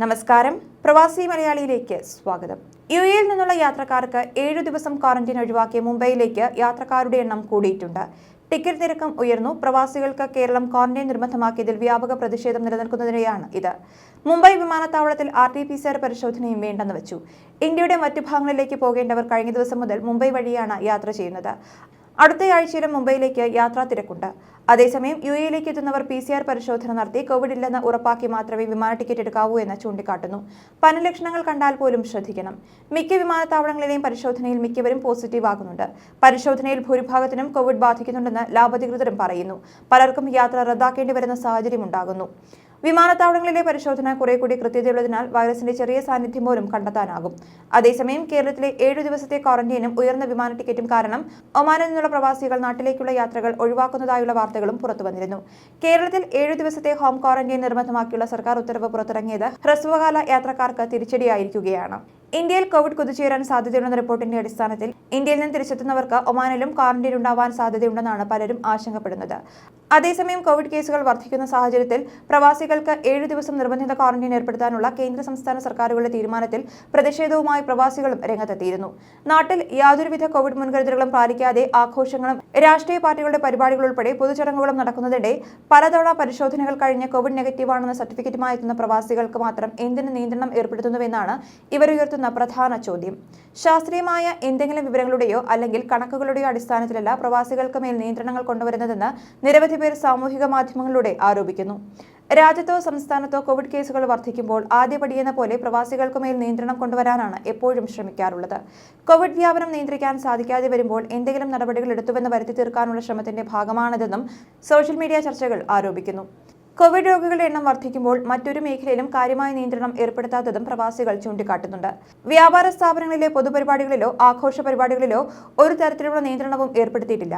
നമസ്കാരം. പ്രവാസി മലയാളിയിലേക്ക് സ്വാഗതം. യു എയിൽ നിന്നുള്ള യാത്രക്കാർക്ക് ഏഴു ദിവസം ക്വാറന്റീൻ ഒഴിവാക്കി മുംബൈയിലേക്ക് യാത്രക്കാരുടെ എണ്ണം കൂടിയിട്ടുണ്ട്. ടിക്കറ്റ് നിരക്കും ഉയർന്നു. പ്രവാസികൾക്ക് കേരളം ക്വാറന്റൈൻ നിർബന്ധമാക്കിയതിൽ വ്യാപക പ്രതിഷേധം നിലനിൽക്കുന്നതിനെയാണ് ഇത്. മുംബൈ വിമാനത്താവളത്തിൽ R T P C R പരിശോധനയും വേണ്ടെന്ന് വെച്ചു. ഇന്ത്യയുടെ മറ്റു ഭാഗങ്ങളിലേക്ക് പോകേണ്ടവർ കഴിഞ്ഞ ദിവസം മുതൽ മുംബൈ വഴിയാണ് യാത്ര ചെയ്യുന്നത്. അടുത്തയാഴ്ചയിലും മുംബൈയിലേക്ക് യാത്രാ തിരക്കുണ്ട്. അതേസമയം യു എയിലേക്ക് എത്തുന്നവർ പി സി ആർ പരിശോധന നടത്തി കോവിഡ് ഇല്ലെന്ന് ഉറപ്പാക്കി മാത്രമേ വിമാന ടിക്കറ്റ് എടുക്കാവൂ എന്ന് ചൂണ്ടിക്കാട്ടുന്നു. പനലക്ഷണങ്ങൾ കണ്ടാൽ പോലും ശ്രദ്ധിക്കണം. മിക്ക വിമാനത്താവളങ്ങളിലെയും പരിശോധനയിൽ മിക്കവരും പോസിറ്റീവ് ആകുന്നുണ്ട്. പരിശോധനയിൽ ഭൂരിഭാഗത്തിനും കോവിഡ് ബാധിക്കുന്നുണ്ടെന്ന് ലാഭധികൃതരും പറയുന്നു. പലർക്കും യാത്ര റദ്ദാക്കേണ്ടി വരുന്ന സാഹചര്യം ഉണ്ടാകുന്നു വിമാനത്താവളങ്ങളിലെ പരിശോധന കുറെ കൂടി കൃത്യതയുള്ളതിനാൽ വൈറസിന്റെ ചെറിയ സാന്നിധ്യം പോലും കണ്ടെത്താനാകും. അതേസമയം കേരളത്തിലെ ഏഴു ദിവസത്തെ ക്വാറന്റൈനും ഉയർന്ന വിമാന ടിക്കറ്റും കാരണം ഒമാനിൽ നിന്നുള്ള പ്രവാസികൾ നാട്ടിലേക്കുള്ള യാത്രകൾ ഒഴിവാക്കുന്നതായുള്ള വാർത്തകളും പുറത്തുവന്നിരുന്നു കേരളത്തിൽ ഏഴു ദിവസത്തെ ഹോം ക്വാറന്റൈൻ നിർബന്ധമാക്കിയുള്ള സർക്കാർ ഉത്തരവ് പുറത്തിറങ്ങിയത് ഹ്രസ്വകാല യാത്രക്കാർക്ക് തിരിച്ചടിയായിരിക്കുകയാണ്. ഇന്ത്യയിൽ കോവിഡ് കുതിച്ചുയരാൻ സാധ്യതയുണ്ടെന്ന റിപ്പോർട്ടിന്റെ അടിസ്ഥാനത്തിൽ ഇന്ത്യയിൽ നിന്ന് തിരിച്ചെത്തുന്നവർക്ക് ഒമാനിലും ക്വാറന്റൈൻ ഉണ്ടാവാൻ സാധ്യതയുണ്ടെന്നാണ് പലരും ആശങ്കപ്പെടുന്നത്. അതേസമയം കോവിഡ് കേസുകൾ വർദ്ധിക്കുന്ന സാഹചര്യത്തിൽ പ്രവാസികൾക്ക് ഏഴു ദിവസം നിർബന്ധിത ക്വാറന്റൈൻ ഏർപ്പെടുത്താനുള്ള കേന്ദ്ര സംസ്ഥാന സർക്കാരുകളുടെ തീരുമാനത്തിൽ പ്രതിഷേധവുമായി പ്രവാസികളും രംഗത്തെത്തിയിരുന്നു. നാട്ടിൽ യാതൊരുവിധ കോവിഡ് മുൻകരുതലുകളും പാലിക്കാതെ ആഘോഷങ്ങളും രാഷ്ട്രീയ പാർട്ടികളുടെ പരിപാടികൾ ഉൾപ്പെടെ പൊതുചടങ്ങുകളും നടക്കുന്നതിനിടെ പലതവണ പരിശോധനകൾ കഴിഞ്ഞ് കോവിഡ് നെഗറ്റീവാണെന്ന സർട്ടിഫിക്കറ്റുമായി എത്തുന്ന പ്രവാസികൾക്ക് മാത്രം എന്തിന് നിയന്ത്രണം ഏർപ്പെടുത്തുന്നുവെന്നാണ് ഇവർ പ്രധാന ചോദ്യം. ശാസ്ത്രീയമായ എന്തെങ്കിലും വിവരങ്ങളുടെയോ അല്ലെങ്കിൽ കണക്കുകളുടെയോ അടിസ്ഥാനത്തിലല്ല പ്രവാസികൾക്ക് മേൽ നിയന്ത്രണങ്ങൾ കൊണ്ടുവരുന്നതെന്ന് നിരവധി പേർ സാമൂഹിക മാധ്യമങ്ങളിലൂടെ ആരോപിക്കുന്നു. രാജ്യത്തോ സംസ്ഥാനത്തോ കോവിഡ് കേസുകൾ വർദ്ധിക്കുമ്പോൾ ആദ്യപടിയെന്ന പോലെ പ്രവാസികൾക്കുമേൽ നിയന്ത്രണം കൊണ്ടുവരാനാണ് എപ്പോഴും ശ്രമിക്കാറുള്ളത്. കോവിഡ് വ്യാപനം നിയന്ത്രിക്കാൻ സാധിക്കാതെ വരുമ്പോൾ എന്തെങ്കിലും നടപടികൾ എടുത്തുവെന്ന് വരുത്തി തീർക്കാനുള്ള ശ്രമത്തിന്റെ ഭാഗമാണിതെന്നും സോഷ്യൽ മീഡിയ ചർച്ചകൾ ആരോപിക്കുന്നു. കോവിഡ് രോഗികളുടെ എണ്ണം വർദ്ധിക്കുമ്പോൾ മറ്റൊരു മേഖലയിലും കാര്യമായ നിയന്ത്രണം ഏർപ്പെടുത്താത്തതും പ്രവാസികൾ ചൂണ്ടിക്കാട്ടുന്നുണ്ട്. വ്യാപാര സ്ഥാപനങ്ങളിലെ പൊതുപരിപാടികളിലോ ആഘോഷ പരിപാടികളിലോ ഒരു തരത്തിലുള്ള നിയന്ത്രണവും ഏർപ്പെടുത്തിയിട്ടില്ല.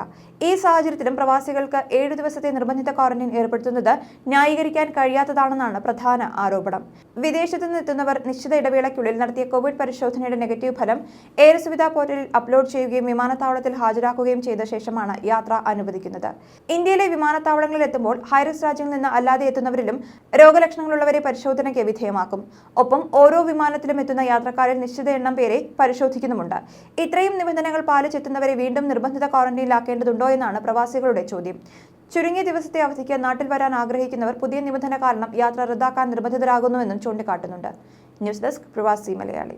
ഈ സാഹചര്യത്തിലും പ്രവാസികൾക്ക് ഏഴു ദിവസത്തെ നിർബന്ധിത ക്വാറന്റൈൻ ഏർപ്പെടുത്തുന്നത് ന്യായീകരിക്കാൻ കഴിയാത്തതാണെന്നാണ് പ്രധാന ആരോപണം. വിദേശത്തു നിന്നെത്തുന്നവർ നിശ്ചിത ഇടവേളയ്ക്കുള്ളിൽ നടത്തിയ കോവിഡ് പരിശോധനയുടെ നെഗറ്റീവ് ഫലം എയർ സുവിധ പോർട്ടലിൽ അപ്ലോഡ് ചെയ്യുകയും വിമാനത്താവളത്തിൽ ഹാജരാക്കുകയും ചെയ്ത ശേഷമാണ് യാത്ര അനുവദിക്കുന്നത്. ഇന്ത്യയിലെ വിമാനത്താവളങ്ങളിൽ എത്തുമ്പോൾ ഹൈറിസ് രാജ്യങ്ങളിൽ നിന്ന് അല്ലാതെ എത്തുന്നവരിലും രോഗലക്ഷണങ്ങളുള്ളവരെ പരിശോധനയ്ക്ക് വിധേയമാക്കും. ഒപ്പം ഓരോ വിമാനത്തിലും എത്തുന്ന യാത്രക്കാരിൽ നിശ്ചിത എണ്ണം പേരെ പരിശോധിക്കുന്നുമുണ്ട്. ഇത്രയും നിബന്ധനകൾ പാലിച്ചെത്തുന്നവരെ വീണ്ടും നിർബന്ധിത ക്വാറന്റൈനിലാക്കേണ്ടതുണ്ടോ എന്നാണ് പ്രവാസികളുടെ ചോദ്യം. ചുരുങ്ങിയ ദിവസത്തെ അവധിക്ക് നാട്ടിൽ വരാൻ ആഗ്രഹിക്കുന്നവർ പുതിയ നിബന്ധന കാരണം യാത്ര റദ്ദാക്കാൻ നിർബന്ധിതരാകുന്നുവെന്നും ചൂണ്ടിക്കാട്ടുന്നുണ്ട്. ന്യൂസ് ഡെസ്ക് പ്രവാസി മലയാളി.